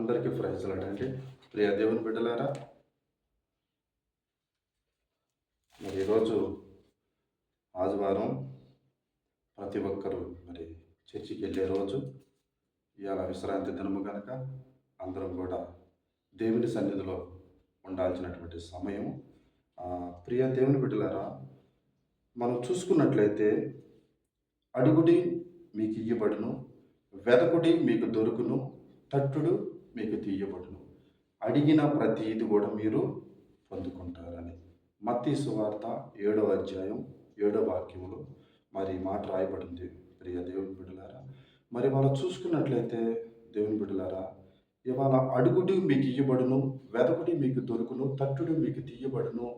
అందరికీ ప్రైజ్లాడండి ప్రియ దేవుని బిడ్డలారా మరి ఈరోజు ఆదివారం ప్రతి ఒక్కరూ మరి చర్చికి వెళ్ళే రోజు ఇవాళ విశ్రాంతి దినము కనుక అందరం కూడా దేవుని సన్నిధిలో ఉండాల్సినటువంటి సమయం. ప్రియ దేవుని బిడ్డలారా మనం చూసుకున్నట్లయితే అడుగుడి మీకు ఇయ్యబడును వెదకుడి మీకు దొరుకును తట్టుడు మీకు తీయబడును. అడిగిన ప్రతిది కూడా మీరు పొందుకుంటారని. మత్తి సువార్త ఏడవ అధ్యాయం ఏడవ వాక్యంలో మరి మాట రాయబడింది. ప్రియ దేవుని బిడ్డలారా మరి వాళ్ళు చూసుకున్నట్లయితే దేవుని బిడ్డలారా ఇవాళ అడుగుడి మీకు ఇయ్యబడును వెదకుడి మీకు దొరుకును తట్టుడు మీకు తీయబడును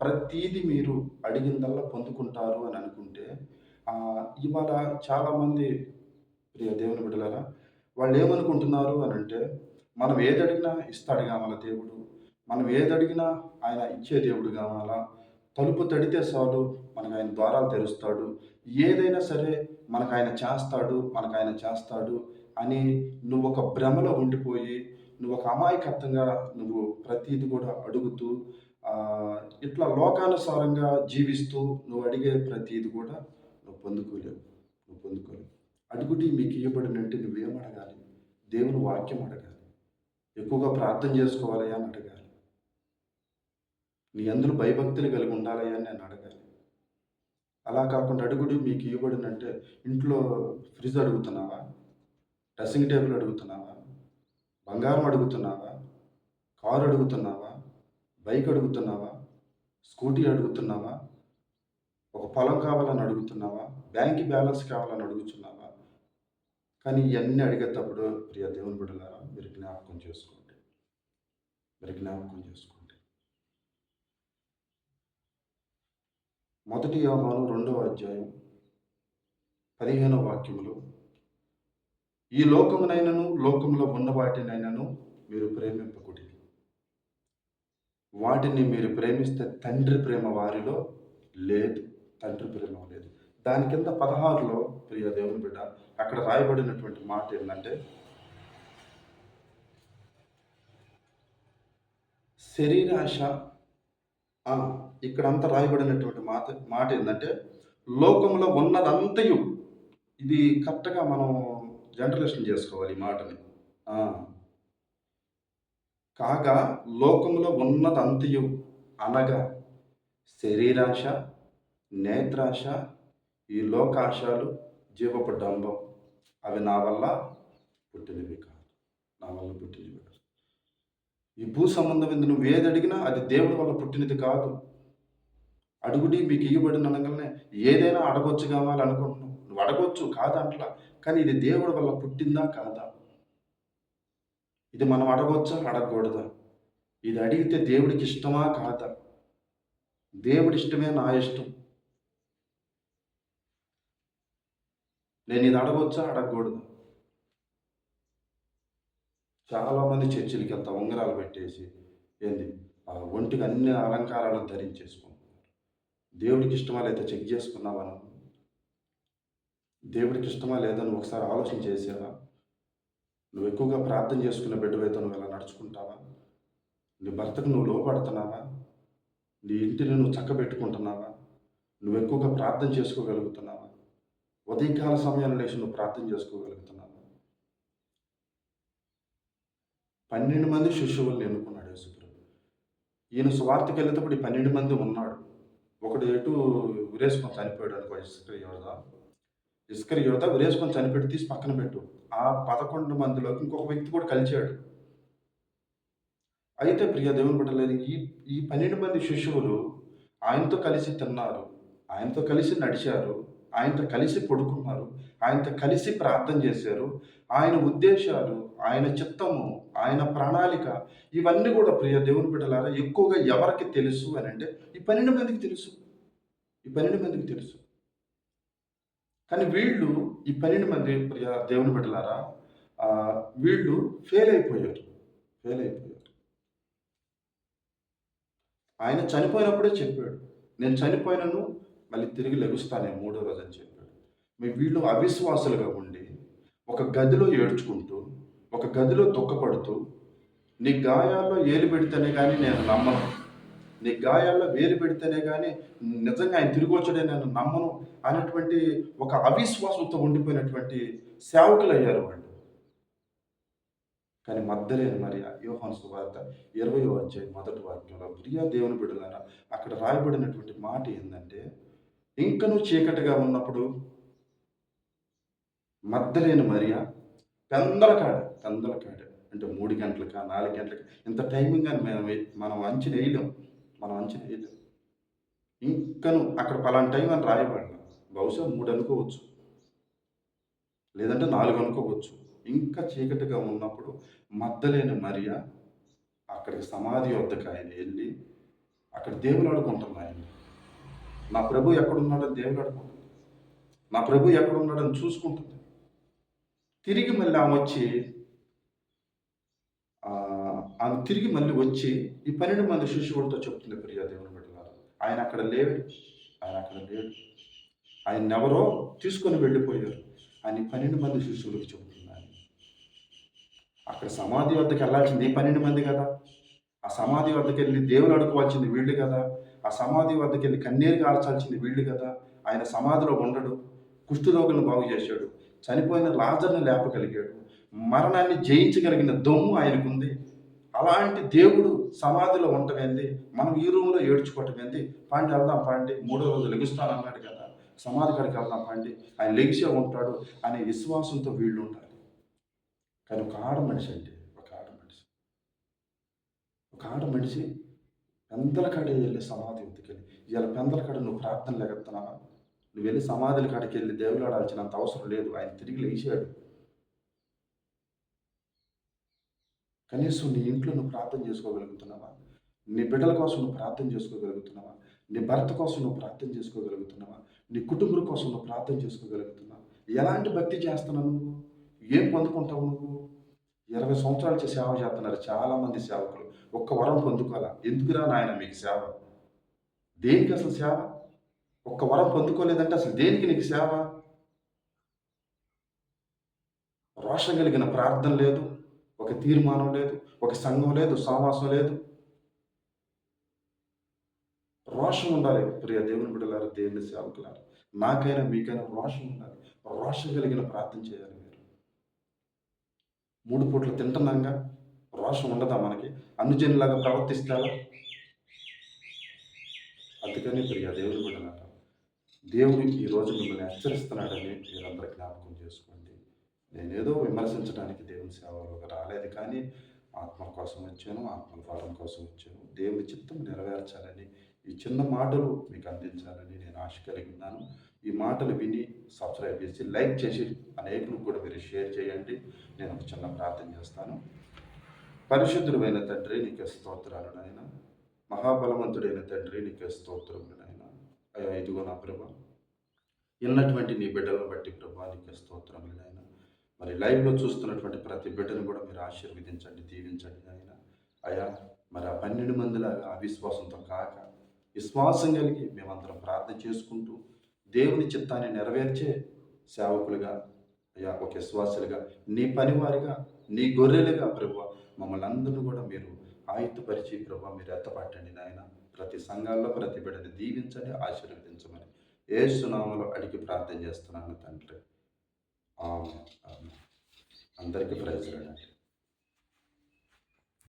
ప్రతీది మీరు అడిగిందల్లా పొందుకుంటారు అని అనుకుంటే ఇవాళ చాలామంది ప్రియ దేవుని బిడ్డలారా వాళ్ళు ఏమనుకుంటున్నారు అని అంటే మనం ఏది అడిగినా ఇస్తాడు కావాల దేవుడు. మనం ఏది అడిగినా ఆయన ఇచ్చే దేవుడు కావాలా తలుపు తడితే చాలు మనకు ఆయన ద్వారాలు తెరుస్తాడు. ఏదైనా సరే మనకు ఆయన చేస్తాడు మనకు ఆయన చేస్తాడు అని నువ్వు ఒక భ్రమలో ఉండిపోయి నువ్వు ఒక అమాయకత్వంగా నువ్వు ప్రతీది కూడా అడుగుతూ ఇట్లా లోకానుసారంగా జీవిస్తూ నువ్వు అడిగే ప్రతీది కూడా నువ్వు పొందుకోలేవు. నువ్వు పొందుకోలేవు. అడుగుటి మీకు ఇవ్వబడినంటే నువ్వేం అడగాలి? దేవుని వాక్యం అడగాలి. ఎక్కువగా ప్రార్థన చేసుకోవాలి అని అడగాలి. నీ అందరూ భయభక్తులు కలిగి ఉండాలి అని నేను అడగాలి. అలా కాకుండా అడుగుడు మీకు ఇవ్వబడినంటే ఇంట్లో ఫ్రిడ్జ్ అడుగుతున్నావా? డ్రెస్సింగ్ టేబుల్ అడుగుతున్నావా? బంగారం అడుగుతున్నావా? కారు అడుగుతున్నావా? బైక్ అడుగుతున్నావా? స్కూటీ అడుగుతున్నావా? ఒక పొలం కావాలని అడుగుతున్నావా? బ్యాంక్ బ్యాలెన్స్ కావాలని అడుగుతున్నావా? కానీ ఇవన్నీ అడిగేటప్పుడు ప్రియ దేవుని బిడ్డలారా మీరు జ్ఞాపకం చేసుకోండి. మీరు జ్ఞాపకం చేసుకోండి. మొదటి యోహాను రెండవ అధ్యాయం పదిహేనవ వాక్యములు ఈ లోకమునైనను లోకంలో ఉన్న వాటినైనను మీరు ప్రేమింపకుడి వాటిని మీరు ప్రేమిస్తే తండ్రి ప్రేమ వారిలో లేదు తండ్రి ప్రేమ లేదు. దాని కింద పదహారులో ప్రియ దేవుని బిడ్డ అక్కడ రాయబడినటువంటి మాట ఏంటంటే శరీరాశ ఇక్కడ అంతా రాయబడినటువంటి మాట మాట ఏంటంటే లోకంలో ఉన్నదంతయు ఇది కరెక్ట్గా మనం జనరలేషన్ చేసుకోవాలి ఈ మాటని. కాగా లోకంలో ఉన్నదంతయు అనగా శరీరాశ నేత్రాశ ఈ లోకాశాలు జీవపు డంబం. అవి నా వల్ల పుట్టినవి కాదు. నా వల్ల పుట్టినవి కాదు. ఈ భూ సంబంధం నువ్వు ఏది అడిగినా అది దేవుడి వల్ల పుట్టినది కాదు. అడుగుడి మీకు ఇవ్వబడిన అనగానే ఏదైనా అడగొచ్చు కావాలి అనుకుంటున్నావు. నువ్వు అడగొచ్చు కాదంట్లా. కానీ ఇది దేవుడి వల్ల పుట్టిందా కాదా? ఇది మనం అడగొచ్చా? అడగకూడదా? ఇది అడిగితే దేవుడికి ఇష్టమా కాదా? దేవుడి ఇష్టమే నా ఇష్టం. నేను ఇది అడగొచ్చా? అడగకూడదు. చాలామంది చర్చిలకి వెళ్తా ఉంగరాలు పెట్టేసి ఏంది? ఆ ఒంటికి అన్ని అలంకారాలను ధరించేసుకుంటున్నారు. దేవుడికి ఇష్టమా లేదా చెక్ చేసుకున్నావా నువ్వు? దేవుడికి ఇష్టమా లేదా ఒకసారి ఆలోచన చేసావా? నువ్వు ఎక్కువగా ప్రార్థన చేసుకున్న బిడ్డవైతే నువ్వు ఇలా నడుచుకుంటావా? నీ భర్తకు నువ్వు లోపడుతున్నావా నీ ఇంటిని నువ్వు చక్కబెట్టుకుంటున్నావా? నువ్వు ఎక్కువగా ప్రార్థన చేసుకోగలుగుతున్నావా? ఉదయకాల సమయంలో లేచి నువ్వు ప్రార్థన చేసుకోగలుగుతున్నాను పన్నెండు మంది శిష్యువుల్ని ఎన్నుకున్నాడు యేసుప్రభు. ఈయన స్వార్థకి వెళ్ళేటప్పుడు ఈ పన్నెండు మంది ఉన్నాడు. ఒకడు ఎటు ఉరేసుకొని చనిపోయాడు అనుకో ఇస్కర్ యోధ ఇస్కర్ యోధ ఉరేసుకొని చనిపెట్టి తీసి పక్కన పెట్టు. ఆ పదకొండు మందిలోకి ఇంకొక వ్యక్తి కూడా కలిచాడు అయితే ప్రియ దేవుని బిడ్డలేదు ఈ ఈ పన్నెండు మంది శిష్యువులు ఆయనతో కలిసి తిన్నారు. ఆయనతో కలిసి నడిచారు. ఆయనతో కలిసి పడుకున్నారు. ఆయనతో కలిసి ప్రార్థన చేశారు. ఆయన ఉద్దేశాలు ఆయన చిత్తము ఆయన ప్రణాళిక ఇవన్నీ కూడా ప్రియ దేవుని బిడ్డలారా ఎక్కువగా ఎవరికి తెలుసు అని అంటే ఈ పన్నెండు మందికి తెలుసు. ఈ పన్నెండు మందికి తెలుసు. కానీ వీళ్ళు ఈ పన్నెండు మంది ప్రియ దేవుని బిడ్డలారా వీళ్ళు ఫెయిల్ అయిపోయారు. ఫెయిల్ అయిపోయారు. ఆయన చనిపోయినప్పుడే చెప్పాడు. నేను చనిపోయినను మళ్ళీ తిరిగి లెగుస్తానే మూడో రోజు అని చెప్పాడు. మీ వీళ్ళు అవిశ్వాసులుగా ఉండి ఒక గదిలో ఏడ్చుకుంటూ ఒక గదిలో దుఃఖపడుతూ నీ గాయాల్లో ఏలు పెడితేనే కానీ నేను నమ్మను. నీ గాయాల్లో వేలు పెడితేనే కానీ నిజంగా ఆయన తిరిగి వచ్చాడే నేను నమ్మను అనేటువంటి ఒక అవిశ్వాసంతో ఉండిపోయినటువంటి సేవకులు అయ్యారు వాళ్ళు. కానీ మద్దలేని మరి యోహాను సువార్త ఇరవై అధ్యాయం మొదటి వాక్యంలో ప్రియా దేవుని బిడ్డలారా అక్కడ రాయబడినటువంటి మాట ఏంటంటే ఇంకను చీకటిగా ఉన్నప్పుడు మద్దలేని మరియా? పెందలకాడ పెందలకాడ. అంటే మూడు గంటలకా నాలుగు గంటలకా. ఇంత టైమింగ్ అని మేము మనం అంచనా వేయలేం. మనం అంచనా వేయలేం. ఇంకను అక్కడ పలానా టైం అని రాయబడిన బహుశా మూడు అనుకోవచ్చు. లేదంటే నాలుగు అనుకోవచ్చు. ఇంకా చీకటిగా ఉన్నప్పుడు మద్దలేని మరియా అక్కడికి సమాధి వద్దకు ఆయన వెళ్ళి అక్కడ దేవుడు ఆడుకుంటుంది మా నా ప్రభు ఎక్కడున్నాడని దేవుడు అడుగుతుంది నా ప్రభు ఎక్కడున్నాడని చూసుకుంటుంది. తిరిగి మళ్ళీ ఆమె వచ్చి ఆమె తిరిగి మళ్ళీ వచ్చి ఈ పన్నెండు మంది శిష్యులతో చెప్తుంది ప్రియా దేవుని బిడ్డలారా ఆయన అక్కడ లేడు ఆయన అక్కడ లేడు. ఆయన ఎవరో తీసుకొని వెళ్ళిపోయారు. ఆయన ఈ పన్నెండు మంది శిష్యులకు చెబుతున్నాను. అక్కడ సమాధి వద్దకు వెళ్ళాల్సింది ఈ పన్నెండు మంది కదా. ఆ సమాధి వద్దకు వెళ్ళి దేవుడు అడుకోవాల్సింది వీళ్ళు కదా. ఆ సమాధి వద్దకి వెళ్ళి కన్నీరు కార్చాల్సింది వీళ్ళు కదా. ఆయన సమాధిలో ఉండడు. కుష్ఠరోగులను బాగు చేశాడు. చనిపోయిన లాజర్ని లేపగలిగాడు. మరణాన్ని జయించగలిగిన దొమ్ము ఆయనకుంది. అలాంటి దేవుడు సమాధిలో ఉండటమేంది మనం ఈ రూమ్లో ఏడ్చుకోవటం ఏంది పాండి వెళ్దాం పాండి. మూడో రోజు లెగుస్తాను అన్నాడు కదా. సమాధి కాడికి వెళ్దాం పాండి. ఆయన లెగిసే ఉంటాడు అనే విశ్వాసంతో వీళ్ళు ఉండాలి. కానీ ఒక ఆడ మనిషి అంటే ఒక ఆడ మనిషి. ఒక ఆడ మనిషి పెందల కాడికి వెళ్ళి సమాధి ఎత్తుకెళ్ళి ఇవాళ పెందల కాడ నువ్వు ప్రార్థన లేకెత్తున్నావా నువ్వు వెళ్ళి సమాధుల కాడికి వెళ్ళి దేవుడు ఆడాల్సినంత అవసరం లేదు. ఆయన తిరిగి లేచాడు. కనీసం నీ ఇంట్లో నువ్వు ప్రార్థన చేసుకోగలుగుతున్నావా? నీ బిడ్డల కోసం నువ్వు ప్రార్థన చేసుకోగలుగుతున్నావా? నీ భర్త కోసం నువ్వు ప్రార్థన చేసుకోగలుగుతున్నావా? నీ కుటుంబం కోసం నువ్వు ప్రార్థన చేసుకోగలుగుతున్నావా? ఎలాంటి భక్తి చేస్తున్నావు నువ్వు? ఏం పొందుకుంటావు నువ్వు? ఇరవై సంవత్సరాల నుంచి సేవ చేస్తున్నారు చాలామంది సేవకులు. ఒక్క వరం పొందుకోవాలా? ఎందుకురా నాయన మీకు సేవ? దేనికి అసలు సేవ? ఒక్క వరం పొందుకోలేదంటే అసలు దేనికి నీకు సేవ? రోషం కలిగిన ప్రార్థన లేదు ఒక తీర్మానం లేదు ఒక సంఘం లేదు సావాసం లేదు. రోషం ఉండాలి. ప్రియ దేవుని బిడ్డలారు దేవుని సేవకులారు నాకైనా మీకైనా రోషం ఉండాలి. రోషం కలిగిన ప్రార్థన చేయాలి మీరు. మూడు పూట్లు తింటున్నాగా. రోషం ఉండదా మనకి? అనుజనులాగా ప్రవర్తిస్తారా అందుకని ప్రియ దేవుడు బిడ్డలారా దేవుడు ఈ రోజు మిమ్మల్ని హెచ్చరిస్తున్నాడని మీరందరూ జ్ఞాపకం చేసుకోండి. నేనేదో విమర్శించడానికి దేవుని సేవలోకి రాలేదు కానీ ఆత్మ కోసం వచ్చాను ఆత్మ ఫలం కోసం వచ్చాను. దేవుని చిత్తం నెరవేర్చాలని ఈ చిన్న మాటలు మీకు అందించాలని నేను ఆశ కలిగి ఉన్నాను. ఈ మాటలు విని సబ్స్క్రైబ్ చేసి లైక్ చేసి అనేకులు కూడా మీరు షేర్ చేయండి. నేను ఒక చిన్న ప్రార్థన చేస్తాను. పరిశుద్ధుడైన తండ్రి నీకే స్తోత్రాలు నాయన. మహాబలవంతుడైన తండ్రి నీకే స్తోత్రములు నాయన. అయ్యా ఇదిగో నా ప్రభా ఉన్నటువంటి నీ బిడ్డలను బట్టి ప్రభా నీకే స్తోత్రములు నాయన. మరి లైవ్లో చూస్తున్నటువంటి ప్రతి బిడ్డను కూడా మీరు ఆశీర్వదించండి దీవించండి నాయన. అయ్యా మరి ఆ పన్నెండు మందిలాగా అవిశ్వాసంతో కాక విశ్వాసం కలిగి మేమందరం ప్రార్థన చేసుకుంటూ దేవుని చిత్తాన్ని నెరవేర్చే సేవకులుగా అయ్యా ఒక విశ్వాసులుగా నీ పనివారిగా నీ గొర్రెలుగా ప్రభు మమ్మల్ని అందరూ కూడా మీరు ఆయుత్తపరిచి ప్రభు మీరు ఎత్తపట్టండి నాయన. ప్రతి సంఘాల్లో ప్రతి బిడ్డని దీవించండి ఆశీర్వదించమని ఏ సునామలో అడిగి ప్రార్థన చేస్తున్నాను తండ్రి. అందరికీ ప్రైజ్ రాడండి